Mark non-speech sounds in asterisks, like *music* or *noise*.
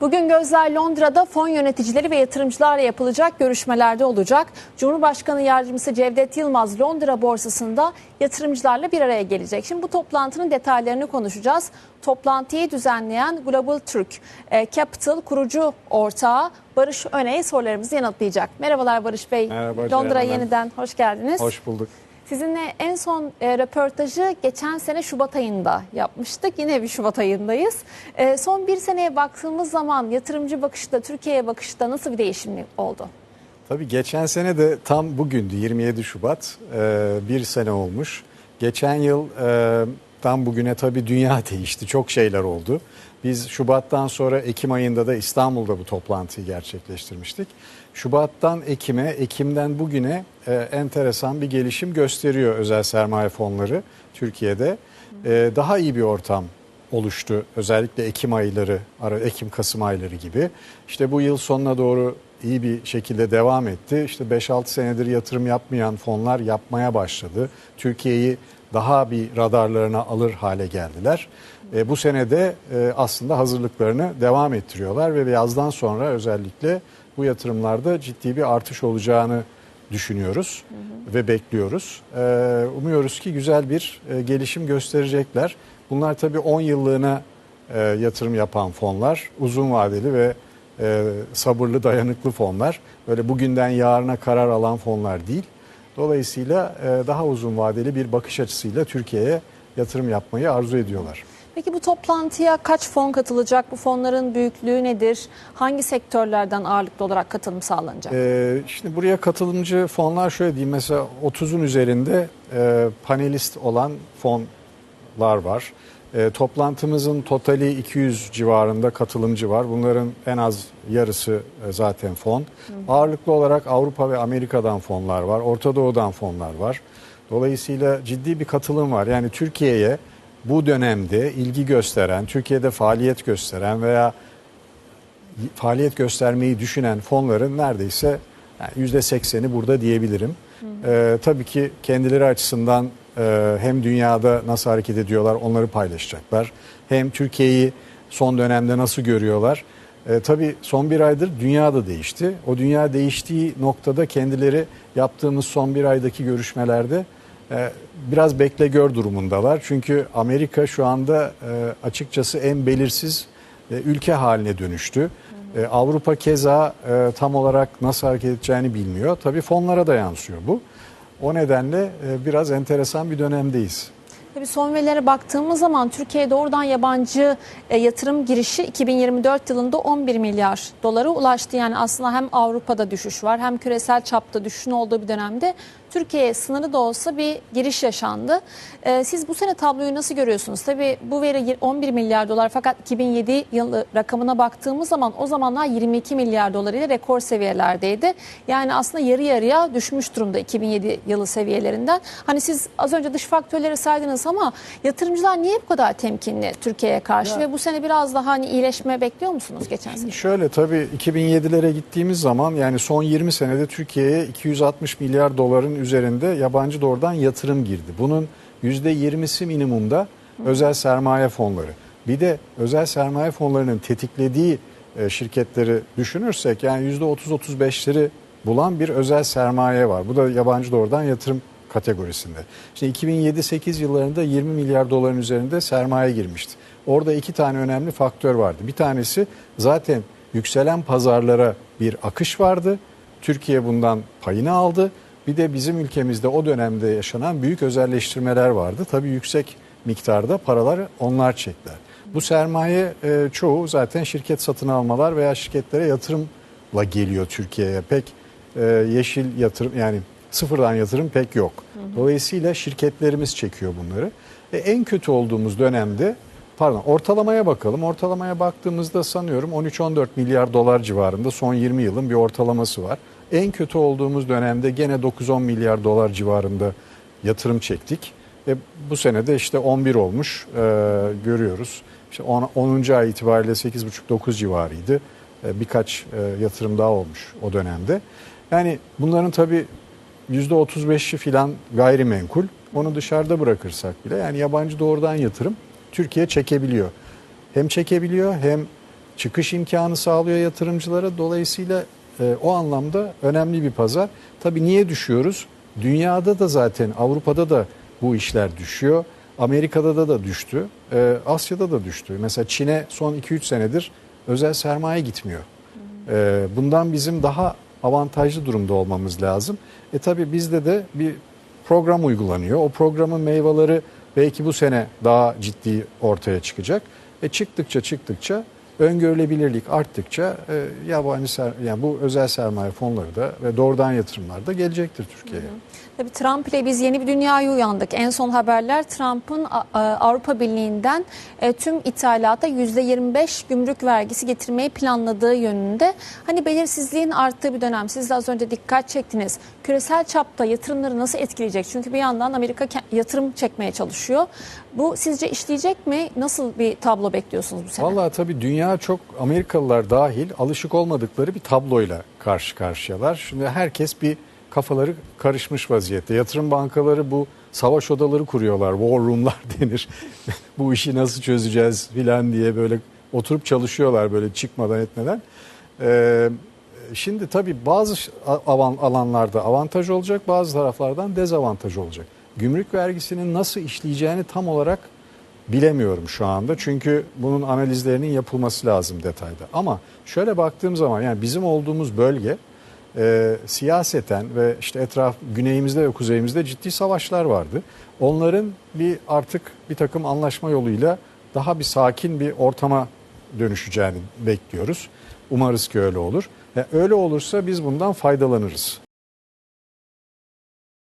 Bugün gözler Londra'da fon yöneticileri ve yatırımcılarla yapılacak görüşmelerde olacak. Cumhurbaşkanı Yardımcısı Cevdet Yılmaz Londra borsasında yatırımcılarla bir araya gelecek. Şimdi bu toplantının detaylarını konuşacağız. Toplantıyı düzenleyen Global Türk e, Capital kurucu ortağı Barış Öney sorularımızı yanıtlayacak. Merhabalar Barış Bey. Merhaba Londra'ya yeniden hoş geldiniz. Hoş bulduk. Sizinle en son e, röportajı geçen sene Şubat ayında yapmıştık. Yine bir Şubat ayındayız. E, son bir seneye baktığımız zaman yatırımcı bakışta, Türkiye'ye bakışta nasıl bir değişim oldu? Tabii geçen sene de tam bugündü 27 Şubat. Ee, bir sene olmuş. Geçen yıl e, tam bugüne tabii dünya *laughs* değişti. Çok şeyler oldu. Biz Şubat'tan sonra Ekim ayında da İstanbul'da bu toplantıyı gerçekleştirmiştik. Şubat'tan Ekim'e, Ekim'den bugüne e, enteresan bir gelişim gösteriyor özel sermaye fonları Türkiye'de. E, daha iyi bir ortam oluştu. Özellikle Ekim ayları, Ekim-Kasım ayları gibi. İşte bu yıl sonuna doğru iyi bir şekilde devam etti. İşte 5-6 senedir yatırım yapmayan fonlar yapmaya başladı. Türkiye'yi daha bir radarlarına alır hale geldiler. E, bu senede e, aslında hazırlıklarını devam ettiriyorlar ve yazdan sonra özellikle bu yatırımlarda ciddi bir artış olacağını düşünüyoruz ve bekliyoruz. E, umuyoruz ki güzel bir e, gelişim gösterecekler. Bunlar tabii 10 yıllığına e, yatırım yapan fonlar, uzun vadeli ve e, sabırlı dayanıklı fonlar. Böyle bugünden yarına karar alan fonlar değil. Dolayısıyla e, daha uzun vadeli bir bakış açısıyla Türkiye'ye yatırım yapmayı arzu ediyorlar. Peki bu toplantıya kaç fon katılacak? Bu fonların büyüklüğü nedir? Hangi sektörlerden ağırlıklı olarak katılım sağlanacak? Ee, şimdi buraya katılımcı fonlar şöyle diyeyim mesela 30'un üzerinde e, panelist olan fonlar var. E, toplantımızın totali 200 civarında katılımcı var. Bunların en az yarısı e, zaten fon. Ağırlıklı olarak Avrupa ve Amerika'dan fonlar var. Orta Doğu'dan fonlar var. Dolayısıyla ciddi bir katılım var. Yani Türkiye'ye bu dönemde ilgi gösteren, Türkiye'de faaliyet gösteren veya faaliyet göstermeyi düşünen fonların neredeyse yani %80'i burada diyebilirim. Ee, tabii ki kendileri açısından e, hem dünyada nasıl hareket ediyorlar onları paylaşacaklar. Hem Türkiye'yi son dönemde nasıl görüyorlar. E, tabii son bir aydır dünya da değişti. O dünya değiştiği noktada kendileri yaptığımız son bir aydaki görüşmelerde e, biraz bekle gör durumundalar. Çünkü Amerika şu anda e, açıkçası en belirsiz e, ülke haline dönüştü. E, Avrupa keza e, tam olarak nasıl hareket edeceğini bilmiyor. Tabii fonlara da yansıyor bu. O nedenle e, biraz enteresan bir dönemdeyiz. Tabii son verilere baktığımız zaman Türkiye'ye doğrudan yabancı e, yatırım girişi 2024 yılında 11 milyar dolara ulaştı. Yani aslında hem Avrupa'da düşüş var hem küresel çapta düşüşün olduğu bir dönemde Türkiye'ye sınırı da olsa bir giriş yaşandı. E, siz bu sene tabloyu nasıl görüyorsunuz? Tabii bu veri 11 milyar dolar fakat 2007 yılı rakamına baktığımız zaman o zamanlar 22 milyar dolar ile rekor seviyelerdeydi. Yani aslında yarı yarıya düşmüş durumda 2007 yılı seviyelerinden. Hani siz az önce dış faktörleri saydınız ama yatırımcılar niye bu kadar temkinli Türkiye'ye karşı Ya- ve bu sene biraz daha hani iyileşme bekliyor musunuz geçen sene? Şöyle tabii 2007'lere gittiğimiz zaman yani son 20 senede Türkiye'ye 260 milyar doların üzerinde yabancı doğrudan yatırım girdi. Bunun %20'si minimumda özel sermaye fonları. Bir de özel sermaye fonlarının tetiklediği e, şirketleri düşünürsek yani %30-35'leri bulan bir özel sermaye var. Bu da yabancı doğrudan yatırım kategorisinde. Şimdi 2007-8 yıllarında 20 milyar doların üzerinde sermaye girmişti. Orada iki tane önemli faktör vardı. Bir tanesi zaten yükselen pazarlara bir akış vardı. Türkiye bundan payını aldı. Bir de bizim ülkemizde o dönemde yaşanan büyük özelleştirmeler vardı. Tabii yüksek miktarda paralar onlar çektiler. Bu sermaye e, çoğu zaten şirket satın almalar veya şirketlere yatırımla geliyor Türkiye'ye. Pek e, yeşil yatırım yani sıfırdan yatırım pek yok. Dolayısıyla şirketlerimiz çekiyor bunları. E, en kötü olduğumuz dönemde pardon ortalamaya bakalım. Ortalamaya baktığımızda sanıyorum 13-14 milyar dolar civarında son 20 yılın bir ortalaması var. En kötü olduğumuz dönemde gene 9-10 milyar dolar civarında yatırım çektik. Ve bu senede işte 11 olmuş e, görüyoruz. İşte 10. 10. ay itibariyle 8,5-9 civarıydı. E, birkaç e, yatırım daha olmuş o dönemde. Yani bunların tabii %35'i filan gayrimenkul. Onu dışarıda bırakırsak bile yani yabancı doğrudan yatırım Türkiye çekebiliyor. Hem çekebiliyor hem çıkış imkanı sağlıyor yatırımcılara. Dolayısıyla e, o anlamda önemli bir pazar. Tabii niye düşüyoruz? Dünyada da zaten Avrupa'da da bu işler düşüyor. Amerika'da da da düştü. E, Asya'da da düştü. Mesela Çin'e son 2-3 senedir özel sermaye gitmiyor. E, bundan bizim daha avantajlı durumda olmamız lazım. E tabii bizde de bir program uygulanıyor. O programın meyveleri belki bu sene daha ciddi ortaya çıkacak. E çıktıkça çıktıkça öngörülebilirlik arttıkça e, yabancı ser, yani bu özel sermaye fonları da ve doğrudan yatırımlar da gelecektir Türkiye'ye. Tabii Trump ile biz yeni bir dünyaya uyandık. En son haberler Trump'ın Avrupa Birliği'nden e, tüm ithalata %25 gümrük vergisi getirmeyi planladığı yönünde. Hani belirsizliğin arttığı bir dönem. Siz de az önce dikkat çektiniz. Küresel çapta yatırımları nasıl etkileyecek? Çünkü bir yandan Amerika yatırım çekmeye çalışıyor. Bu sizce işleyecek mi? Nasıl bir tablo bekliyorsunuz bu sene? Vallahi tabii dünya çok Amerikalılar dahil alışık olmadıkları bir tabloyla karşı karşıyalar. Şimdi herkes bir kafaları karışmış vaziyette. Yatırım bankaları bu savaş odaları kuruyorlar. War room'lar *laughs* denir. bu işi nasıl çözeceğiz filan diye böyle oturup çalışıyorlar böyle çıkmadan etmeden. Ee, şimdi tabii bazı alanlarda avantaj olacak, bazı taraflardan dezavantaj olacak. Gümrük vergisinin nasıl işleyeceğini tam olarak bilemiyorum şu anda. Çünkü bunun analizlerinin yapılması lazım detayda. Ama şöyle baktığım zaman yani bizim olduğumuz bölge e, siyaseten ve işte etraf güneyimizde ve kuzeyimizde ciddi savaşlar vardı. Onların bir artık bir takım anlaşma yoluyla daha bir sakin bir ortama dönüşeceğini bekliyoruz. Umarız ki öyle olur. Ve öyle olursa biz bundan faydalanırız.